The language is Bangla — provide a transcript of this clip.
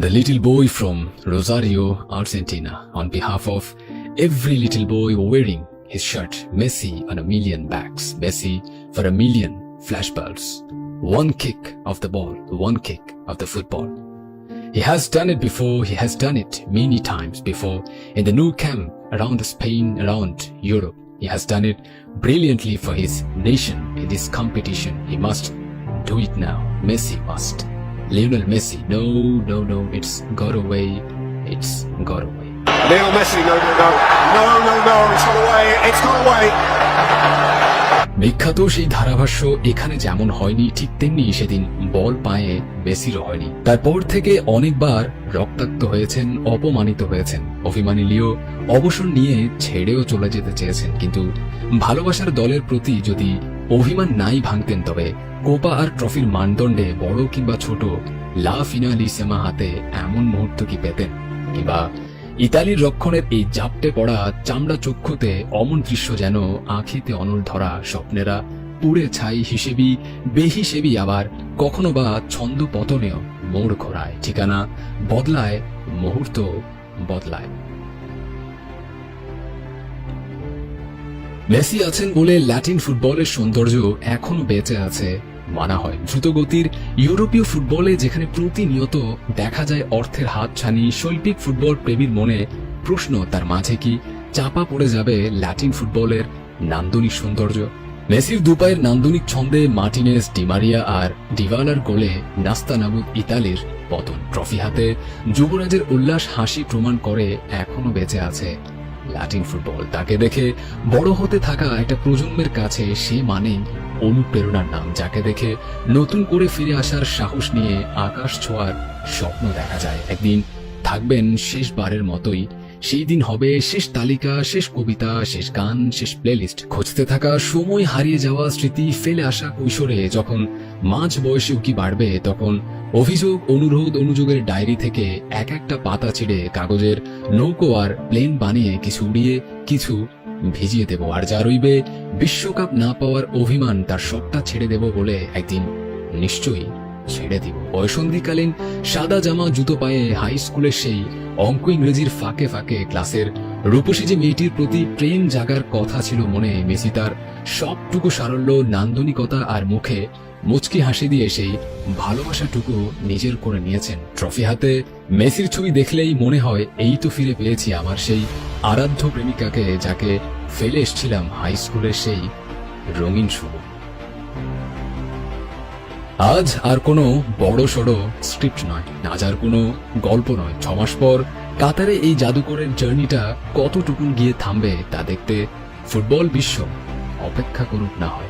The little boy from Rosario, Argentina, on behalf of every little boy wearing his shirt, Messi on a million backs, Messi for a million flashbulbs. One kick of the ball, one kick of the football. He has done it before, he has done it many times before in the new camp around Spain, around Europe. He has done it brilliantly for his nation in this competition. He must do it now. Messi must. Lionel Messi, no, no, no, it's got away, it's got away. Lionel Messi, no, no, no, no, no, no, it's not away, it's not away. বিখ্যাত সেই ধারাভাষ্য এখানে যেমন হয়নি ঠিক তেমনি সেদিন বল পায়ে বেসিরও হয়নি। তারপর থেকে অনেকবার রক্তাক্ত হয়েছেন অপমানিত হয়েছেন। অভিমানী লিও অবসর নিয়ে ছেড়েও চলে যেতে চেয়েছেন কিন্তু ভালোবাসার দলের প্রতি যদি অভিমান নাই ভাঙতেন তবে। কোপা আর ট্রফির মানদণ্ডে বড় কিংবা ছোট, লা ফিনালিসেমা হাতে এমন মুহূর্ত কি পেতেন? কিংবা ইতালির রক্ষণের এই জাপটে পড়া চামড়া চক্ষুতে অমন দৃশ্য যেন আঁখিতে অনল ধরা স্বপ্নেরা পুড়ে ছাই হিসেবি, বেহিসেবি আবার কখনো বা ছন্দ পতনেও মোড় ঘোরায়। ঠিকানা বদলায়, মুহূর্ত বদলায়। মেসি আছেন বলে ল্যাটিন ফুটবলের সৌন্দর্য এখনও বেঁচে আছে। মানা হয় দ্রুতগতির ইউরোপীয় ফুটবলে যেখানে প্রতিনিয়ত দেখা যায় অর্থের হাত ছানি শৈল্পিক ফুটবল প্রেমীর মনে, প্রশ্ন তার মাঝে কি? চাপা পড়ে যাবে ল্যাটিন ফুটবলের নান্দনিক সৌন্দর্য। মেসির দুপায়ের নান্দনিক ছন্দে মার্টিনেস ডিমারিয়া আর ডিভালার গোলে নাস্তা নাস্তানাবুদ ইতালির পতন। ট্রফি হাতে যুবরাজের উল্লাস হাসি প্রমাণ করে এখনও বেঁচে আছে। ল্যাটিন ফুটবল তাকে দেখে বড় হতে থাকা একটা প্রজন্মের কাছে সে মানে অনুপ্রেরণার নাম, যাকে দেখে নতুন করে ফিরে আসার সাহস নিয়ে আকাশ ছোঁয়ার স্বপ্ন দেখা যায়। একদিন থাকবেন শেষবারের মতোই সেই দিন হবে শেষ তালিকা, শেষ কবিতা, শেষ গান, শেষ প্লেলিস্ট খুঁজতে থাকা, সময় হারিয়ে যাওয়া স্মৃতি ফেলে আসা কৈশোরে যখন মাঝ বয়সে উকি বাড়বে, তখন অভিযোগ, অনুরোধ, অনুযোগের ডায়েরি থেকে এক একটা পাতা ছিঁড়ে কাগজের নৌকো আর প্লেন বানিয়ে কিছু উড়িয়ে, কিছু ভিজিয়ে দেব। আর যা রইবে, বিশ্বকাপ না পাওয়ার অভিমান, তার সবটা ছেড়ে দেব বলে একদিন নিশ্চয়ই ছেড়ে দিব। বয়সন্ধিকালীন সাদা জামা জুতো পায়ে হাই স্কুলের সেই অঙ্ক ইংরেজির ফাঁকে ফাঁকে ক্লাসের রূপসী যে মেয়েটির প্রতি প্রেম জাগার কথা ছিল মনে মেসি তার সবটুকু সারল্য, নান্দনিকতা আর মুখে মুচকি হাসি দিয়ে সেই ভালোবাসাটুকু নিজের করে নিয়েছেন। ট্রফি হাতে মেসির ছবি দেখলেই মনে হয় এই তো ফিরে পেয়েছি আমার সেই আরাধ্য প্রেমিকাকে যাকে ফেলে এসছিলাম হাই স্কুলের সেই রঙিন শুভ। আজ আর কোনো বড় সড়ো স্ক্রিপ্ট নয়। আজ আর কোনো গল্প নয়। ছমাস পর কাতারে এই জাদুকরের জার্নিটা কতটুকুন গিয়ে থামবে তা দেখতে ফুটবল বিশ্ব অপেক্ষা করুক না হয়।